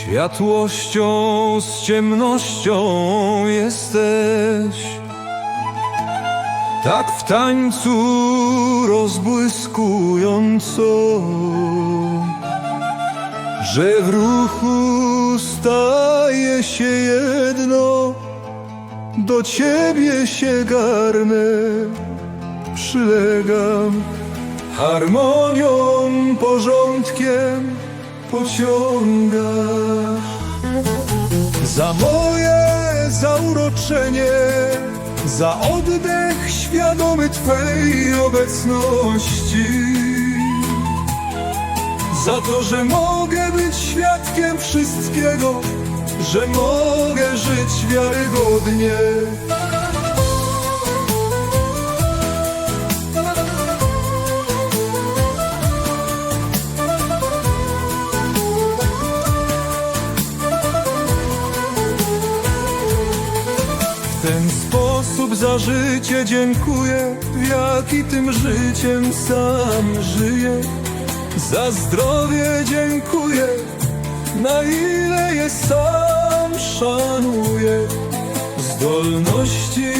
Światłością z ciemnością jesteś. Tak w tańcu rozbłyskująco Że w ruchu staje się jedno Do ciebie się garnę. Przylegam harmonią, porządkiem pociągasz Za moje zauroczenie Za oddech świadomy Twej obecności. Za to, że mogę być świadkiem wszystkiego Że mogę żyć wiarygodnie ten sposób za życie dziękuję, jaki tym życiem sam żyję. Za zdrowie dziękuję, na ile je sam szanuję. Zdolności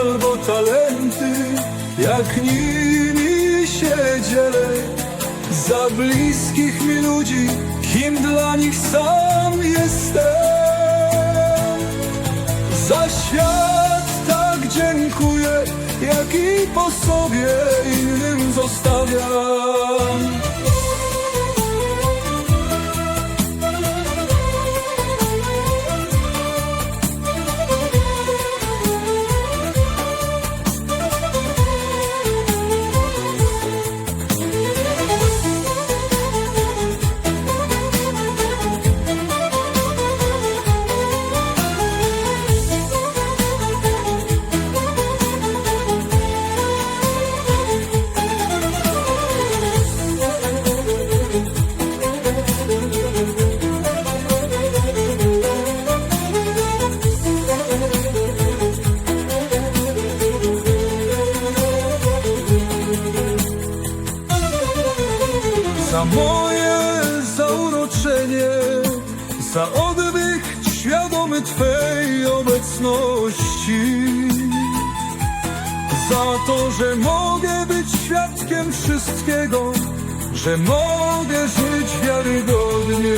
albo talenty, jak nimi się dzielę. Za bliskich mi ludzi, kim dla nich sam jestem. Jak i po sobie innym zostawiam. Za moje zauroczenie, za oddech świadomy Twej obecności. Za to, że mogę być świadkiem wszystkiego, że mogę żyć wiarygodnie.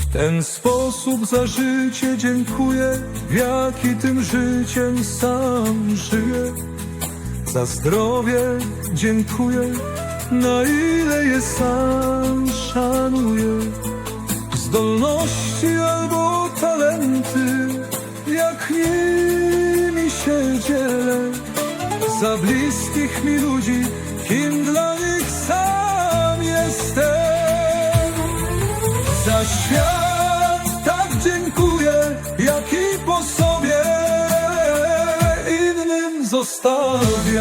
W ten sposób za życie dziękuję, w jaki tym życiem sam żyję. Za zdrowie dziękuję, na ile je sam szanuję. Zdolności albo talenty, jak nimi się dzielę. Za bliskich mi ludzi, kim dla nich sam jestem. Za świat tak dziękuję, jak i po sobie innym zostawiam.